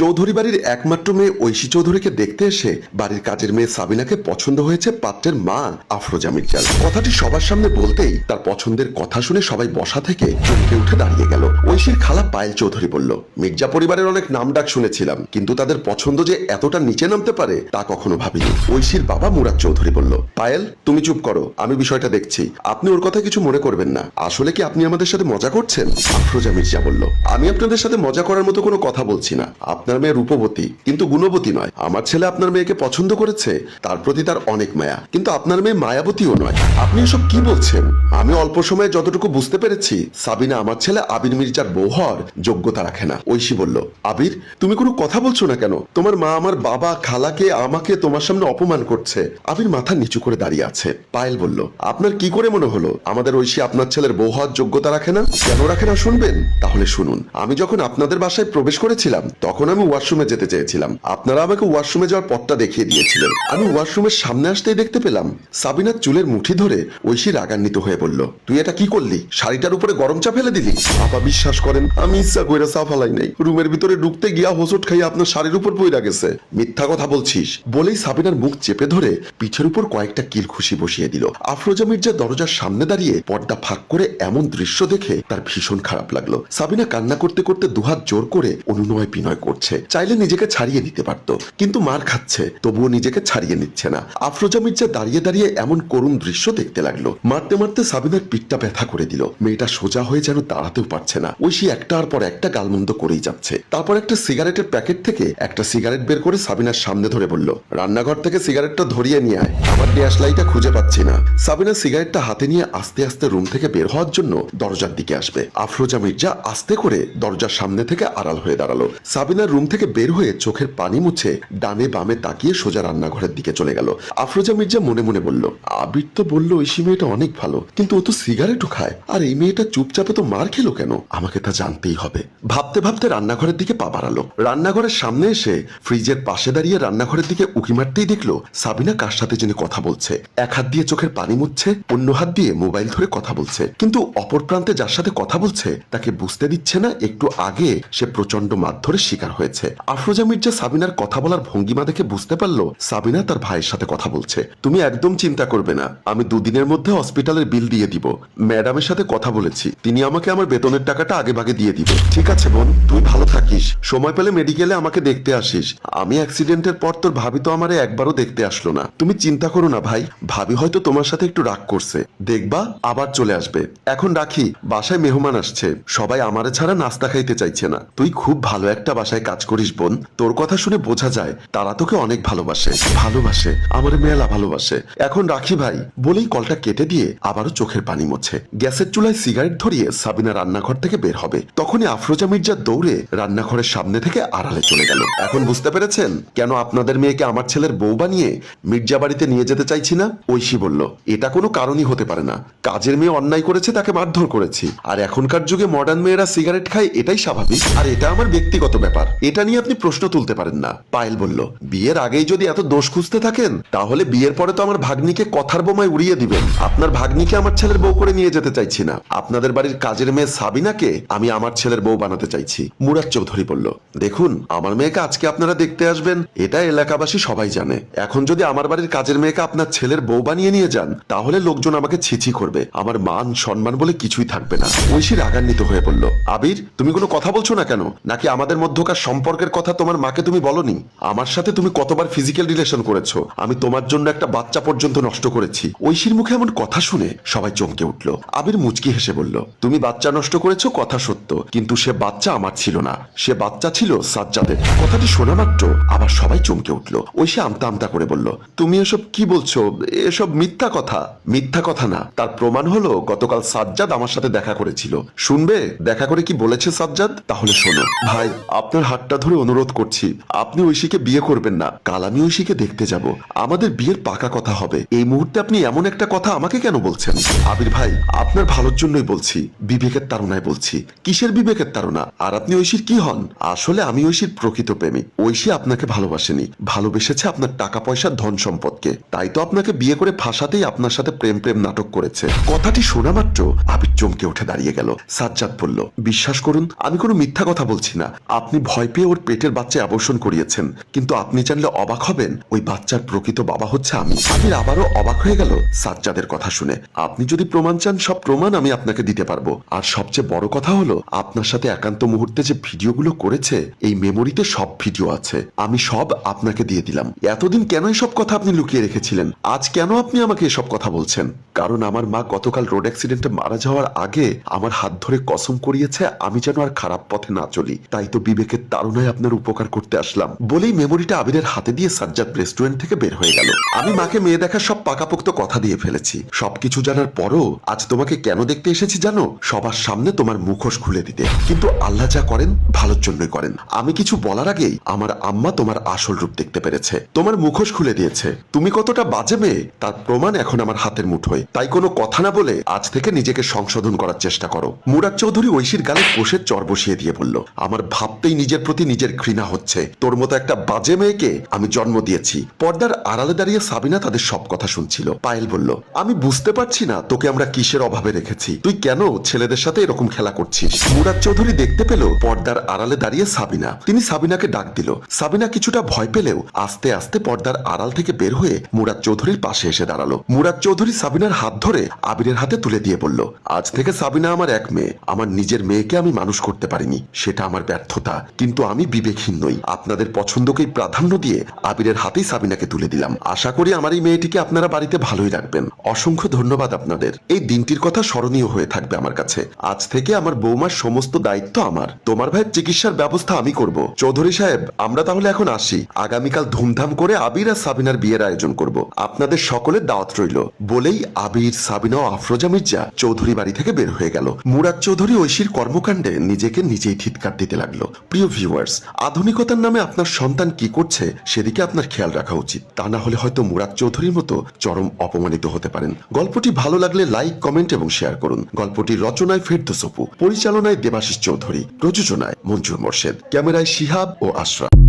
চৌধুরী বাড়ির একমাত্র মেয়ে ঐশী চৌধুরীকে দেখতে এসে বাড়ির কাজের মেয়ে সাবিনাকে পছন্দ হয়েছে পাত্রের মা আফরোজা মির্জার। কথাটি সবার সামনে বলতেই তার পছন্দের কথা শুনে সবাই বসা থেকে চমকে উঠে দাঁড়িয়ে গেল। ঐশীর খালা পায়েল চৌধুরী বলল, মির্জা পরিবারের অনেক নাম ডাক শুনেছিলাম, কিন্তু তাদের পছন্দ যে এতটা নিচে নামতে পারে তা কখনো ভাবিনি। ঐশীর বাবা মুরাদ চৌধুরী বলল, পায়েল, তুমি চুপ করো, আমি বিষয়টা দেখছি। আপনি ওর কথা কিছু মনে করবেন না। আসলে কি আপনি আমাদের সাথে মজা করছেন? আফরোজা মির্জা বলল, আমি আপনাদের সাথে মজা করার মতো কোনো কথা বলছি না। আপনার মেয়ে রূপবতী, কিন্তু গুণবতী নয়। আমার ছেলে আপনার মেয়েকে পছন্দ করেছে, তার প্রতি তার অনেক মায়া। কিন্তু আপনার মেয়ে মায়াবতীও নয়। আপনি এসব কি বলছেন? আমি অল্প সময়ে যতটুকু বুঝতে পেরেছি, সাবিনা আমার ছেলে আবির মির্জার বউ হওয়ার যোগ্যতা রাখে না। ঐশী বলল, আবির, তুমি কোনো কথা বলছো না কেন? তোমার মা আমার বাবা, খালাকে, আমাকে তোমার সামনে অপমান করছে। আবির মাথা নিচু করে দাঁড়িয়ে আছে। পায়েল বলল, আপনার কি করে মনে হলো? আমাদের ঐশী আপনার ছেলের বউ হওয়ার যোগ্যতা রাখে না? কেন রাখে না শুনবেন? তাহলে শুনুন, আমি যখন আপনাদের বাসায় প্রবেশ করেছিলাম, তখন আমি ওয়াশরুমে যেতে চেয়েছিলাম। আপনারা আমাকে ওয়াশরুমে যাওয়ার পথটা দেখিয়ে দিয়েছিলেন। আমি ওয়াশরুমের সামনে আসতেই দেখতে পেলাম, সাবিনার চুলের মুঠি ধরে ঐশী রাগান্বিত হয়ে বলল, তুই এটা কি করলি? শাড়িটার উপরে গরম চা ফেলে দিলি? আপা বিশ্বাস করেন, আমি ইচ্ছা কইরা চা ফালাই নাই। রুমের ভিতরে ঢুকতে গিয়া হোসট খাইয়া আপনার শাড়ির উপর পইরা গেছে। মিথ্যা কথা বলছিস। বলেই সাবিনার মুখ চেপে ধরে পিঠের উপর কয়েকটা কিল খুশি বসিয়ে দিল। আফরোজা মির্জা দরজার সামনে দাঁড়িয়ে পর্দা ফাঁক করে এমন দৃশ্য দেখে তার ভীষণ খারাপ লাগল। সাবিনা কান্না করতে করতে দুহাত জোর করে অনুনয় বিনয় করছে। চাইলে নিজেকে ছাড়িয়ে নিতে পারত, কিন্তু মার খাচ্ছে, তবুও নিজেকে ছাড়িয়ে নিচ্ছে না। আফরোজা মির্জা দাঁড়িয়ে দাঁড়িয়ে এমন করুণ দৃশ্য দেখতে লাগল, মারতে মারতে সাবিনার পিঠটা ব্যথা করে দিল। মেয়েটা সোজা হয়ে যেন দাঁড়াতেও পারছে না। ঐশী একটার পর একটা গালমন্দ করেই যাচ্ছে। তারপর একটা সিগারেটের প্যাকেট থেকে একটা সিগারেট বের করে সাবিনার সামনে ধরে বলল, রান্নাঘর থেকে সিগারেটটা ধরিয়ে নিয়ে আয়। আমার গ্যাস লাইটটা খুঁজে পাচ্ছি না। সাবিনা সিগারেটটা হাতে নিয়ে আস্তে আস্তে রুম থেকে বের হওয়ার জন্য দরজার দিকে আসবে। আফরোজা মির্জা আস্তে করে দরজার সামনে থেকে আড়াল হয়ে দাঁড়াল। সাবিনার রুম থেকে বের হয়ে চোখের পানি মুছে ডানে বামে তাকিয়ে সোজা রান্নাঘরের দিকে চলে গেল। আফরোজা মির্জা মনে মনে বলল, আবির তো বলল ঐশী মেয়েটা অনেক ভালো, কিন্তু ও তো সিগারেটও খায়। আর এই মেয়েটা চুপচাপে তো মার খেলো কেন? আমাকে তা জানতেই হবে। ভাবতে ভাবতে রান্নাঘরের দিকে পা বাড়ালো। রান্নাঘরের সামনে এসে ফ্রিজের পাশে দাঁড়িয়ে রান্নাঘরের দিকে উকি মারতেই দেখল, সাবিনা কার সাথে যিনি কথা বলছে। এক হাত দিয়ে চোখের পানি মুছছে, অন্য হাত দিয়ে মোবাইল ধরে কথা বলছে। কিন্তু অপর প্রান্তে যার সাথে কথা বলছে, তাকে বুঝতে দিচ্ছে না, একটু আগে সে প্রচণ্ড মারধরের শিকার হয়েছে। আফরোজা মির্জা সাবিনার কথা বলার ভঙ্গিমা দেখে বুঝতে পারল সাবিনা তার ভাইয়ের সাথে কথা বলছে। তুমি একদম চিন্তা করবে না, আমি দুদিনের মধ্যে হসপিটালের বিল দিয়ে দিব। ম্যাডামের সাথে কথা বলেছি, তিনি আমাকে আমার বেতনের টাকাটা আগে ভাগে দিয়ে দিবে। ঠিক আছে বোন, তুই ভালো থাকিস। সময় পেলে মেডিকেলে আমাকে দেখতে আসিস। আমি অ্যাক্সিডেন্টের পর তোর ভাবি তো আমারে একবারও দেখতে আসলো না। তুমি চিন্তা করো না ভাই, ভাবি হয়তো তোমার সাথে একটু রাগ করছে। দেখবা, আবার চলে আসবে। এখন রাখি, বাসায় মেহমান আসছে। সবাই আমারে ছাড়া নাস্তা খাইতে চাইছে না। তুই খুব ভালো একটা বাসায় করিস, বোন। তোর কথা শুনে বোঝা যায়, তারা তোকে অনেক ভালোবাসে। ভালোবাসে। আমার মেলা ভালোবাসে। এখন রাখি ভাই, বলেই কলটা কেটে দিয়ে আবারও চোখের পানি মোছে। গ্যাসের চুলায় সিগারেট ধরিয়ে সাবিনা রান্নাঘর থেকে বের হবে। তখনই আফরোজা মির্জা দৌড়ে রান্নাঘরের সামনে থেকে আড়ালে চলে গেল। এখন বুঝতে পেরেছেন? কেন আপনাদের মেয়েকে আমার ছেলের বউ বানিয়ে মির্জা বাড়িতে নিয়ে যেতে চাইছি না? ঐশী বলল, এটা কোনো কারণই হতে পারে না। কাজের মেয়ে অন্যায় করেছে, তাকে মারধর করেছি। আর এখনকার যুগে মডার্ন মেয়েরা সিগারেট খায়, এটাই স্বাভাবিক। আর এটা আমার ব্যক্তিগত ব্যাপার। এটা নিয়ে আপনি প্রশ্ন তুলতে পারেন না। পায়েল বলল, বিয়ের আগেই যদি এত দোষ খুঁজতে থাকেন, তাহলে বিয়ের পরে তো আমার ভাগ্নিকে কথার বোমায় উড়িয়ে দিবেন। আপনার ভাগ্নিকে আমার ছেলের বউ করে নিয়ে যেতে চাইছি না। আপনাদের বাড়ির কাজের মেয়ে সাবিনাকে আমি আমার ছেলের বউ বানাতে চাইছি। মুরাদ চৌধুরী বলল, দেখুন, আমার মেয়েকে আজকে আপনারা দেখতে আসবেন, এটা এলাকাবাসী সবাই জানে। এখন যদি আমার বাড়ির কাজের মেয়েকে আপনার ছেলের বউ বানিয়ে নিয়ে যান, তাহলে লোকজন আমাকে ছিছি করবে। আমার মান সম্মান বলে কিছুই থাকবে না। ঐশী রাগান্বিত হয়ে বলল, আবির, তুমি কোনো কথা বলছো না কেন? নাকি আমাদের মধ্যকার সম্পর্কের কথা তোমার মাকে তুমি বলনি? আমার সাথে তুমি কতবার ফিজিক্যাল রিলেশন করেছ? আমি তোমার জন্য একটা বাচ্চা পর্যন্ত নষ্ট করেছি। ঐশীর মুখে এমন কথা শুনে সবাই চমকে উঠল। আবির মুচকি হেসে বলল, তুমি বাচ্চা নষ্ট করেছ, কথা সত্য। কিন্তু সে বাচ্চা আমার ছিল না। সে বাচ্চা ছিল সাজ্জাদের। কথাটি শোনা মাত্র আবার সবাই চমকে উঠল। ঐশী আমতা আমতা করে বলল, তুমি এসব কি বলছো? এসব মিথ্যা কথা? মিথ্যা কথা না। তার প্রমাণ হলো, গতকাল সাজ্জাদ আমার সাথে দেখা করেছিল। শুনবে? দেখা করে কি বলেছে সাজ্জাদ? তাহলে শোনো। ভাই, আপনার হাতটা ধরে অনুরোধ করছি, আপনি ঐশীকে বিয়ে করবেন না। কাল আমি ঐশীকে দেখতে যাব। আমাদের বিয়ের পাকা কথা হবে। এই মুহূর্তে আপনি এমন একটা কথা আমাকে কেন বলছেন? আবির ভাই, আপনার ভালোর জন্যই বলছি। বিবেকের তাড়নায় বলছি। কিসের বিবেকের তাড়না? আর আপনি ঐশীর কি হন? আসলে আমি ঐশীর প্রকৃত প্রেমিক ঐশী আপনাকে ভালোবাসেনি। ভালোবেসেছে আপনার টাকা পয়সা ধন সম্পদকে। তাই তো আপনাকে বিয়ে করে ফাঁসাতেই আপনার সাথে প্রেম প্রেম নাটক করেছে। কথাটি শোনা মাত্র আবির চমকে উঠে দাঁড়িয়ে গেল। সাজ্জাদ বলল, বিশ্বাস করুন, আমি কোনো মিথ্যা কথা বলছি না। আপনি ভয় ভয় পেয়ে ওর পেটের বাচ্চা আবর্ষণ করিয়েছেন। কিন্তু আপনি জানলে অবাক হবেন, ওই বাচ্চার প্রকৃত বাবা হচ্ছে আমি। আবির আবারও অবাক হয়ে গেল সাজ্জাদের কথা শুনে। আপনি যদি প্রমাণ চান, সব প্রমাণ আমি আপনাকে দিতে পারব। আর সবচেয়ে বড় কথা হলো, আপনার সাথে একান্ত মুহূর্তে যে ভিডিওগুলো করেছে, এই মেমোরিতে সব ভিডিও আছে। আমি সব আপনাকে দিয়ে দিলাম। এতদিন কেন এসব কথা আপনি লুকিয়ে রেখেছিলেন? আজ কেন আপনি আমাকে এসব কথা বলছেন? কারণ আমার মা গতকাল রোড অ্যাক্সিডেন্টে মারা যাওয়ার আগে আমার হাত ধরে কসম করিয়েছে, আমি যেন আর খারাপ পথে না চলি। তাই তো বিবেকের তাড়নায় আপনার উপকার করতে আসলাম। বলেই মেমোরিটা আবিরের হাতে দিয়ে সাজ্জাদ রেস্টুরেন্ট থেকে বের হয়ে গেল। আমি মাকে মেয়ে দেখার সব পাকাপোক্ত কথা দিয়ে ফেলেছি। সবকিছু জানার পরও আজ তোমাকে কেন দেখতে এসেছি জানো? সবার সামনে তোমার মুখোশ খুলে দিতে। কিন্তু আল্লাহ যা করেন, ভালোর জন্যই করেন। আমি কিছু বলার আগেই আমার আম্মা তোমার আসল রূপ দেখতে পেরেছে। তোমার মুখোশ খুলে দিয়েছে। তুমি কতটা বাজে মেয়ে, তার প্রমাণ এখন আমার হাতের মুঠোয়। তাই কোনো কথা না বলে আজ থেকে নিজেকে সংশোধন করার চেষ্টা করো। মুরাদ চৌধুরী ঐশীর গালে কোষের চর বসিয়ে দিয়ে বলল, আমার ভাবতেই নিজের প্রতি নিজের ঘৃণা হচ্ছে। তোর মতো একটা বাজে মেয়েকে আমি জন্ম দিয়েছি। পর্দার আড়ালে দাঁড়িয়ে সাবিনা তাদের সব কথা শুনছিল। পায়েল বলল, আমি বুঝতে পারছি না তোকে আমরা কিসের অভাবে রেখেছি। তুই কেন ছেলেদের সাথে এরকম খেলা করছিস? মুরাদ চৌধুরী দেখতে পেল পর্দার আড়ালে দাঁড়িয়ে সাবিনা। তিনি সাবিনাকে ডাক দিল। সাবিনা কিছুটা ভয় পেলেও আস্তে আস্তে পর্দার আড়াল থেকে বের হয়ে মুরাদ চৌধুরীর পাশে এসে দাঁড়াল। মুরাদ চৌধুরী সাবিনার হাত ধরে আবিরের হাতে তুলে দিয়ে বলল, আজ থেকে সাবিনা আমার এক মেয়ে। আমার নিজের মেয়েকে আমি মানুষ করতে পারিনি। সেটা আমার ব্যর্থতা। কিন্তু আমি বিবেকহীন নই। আপনাদের পছন্দকেই প্রাধান্য দিয়ে আবিরের হাতেই সাবিনাকে তুলে দিলাম। আশা করি আমার এই মেয়েটিকে আপনারা বাড়িতে ভালোই রাখবেন। অসংখ্য ধন্যবাদ আপনাদের। এই দিনটির কথা স্মরণীয় হয়ে থাকবে আমার কাছে। আজ থেকে আমার বৌমার সমস্ত দায়িত্ব আমার। তোমার ভাইয়ের চিকিৎসার ব্যবস্থা আমি করব। চৌধুরী সাহেব, আমরা তাহলে এখন আসি। আগামীকাল ধুমধাম করে আবির আর সাবিনার বিয়ের আয়োজন করব। আপনাদের সকলের দাওয়াত রইল। বলেই আবির, সাবিনা ও আফরোজা মির্জা চৌধুরী বাড়ি থেকে বের হয়ে গেল। মুরাদ চৌধুরী ঐশীর কর্মকাণ্ডে নিজেকে নিজেই থিতকার দিতে লাগল। প্রিয় ভিউয়ার্স আধুনিকতার নামে আপনার সন্তান কি করছে, সেদিকে আপনার খেয়াল রাখা উচিত। তা না হলে হয়তো মুরাদ চৌধুরীর মতো চরম অপমানিত হতে পারেন। গল্পটি ভালো লাগলে লাইক, কমেন্ট এবং শেয়ার করুন। গল্পটি রচনায় ফেরদোসপু পরিচালনায় দেবাশিস চৌধুরী, প্রযোজনায় মঞ্জুর মোর্শেদ। ক্যামেরায় শিহাব ও আশরাফ।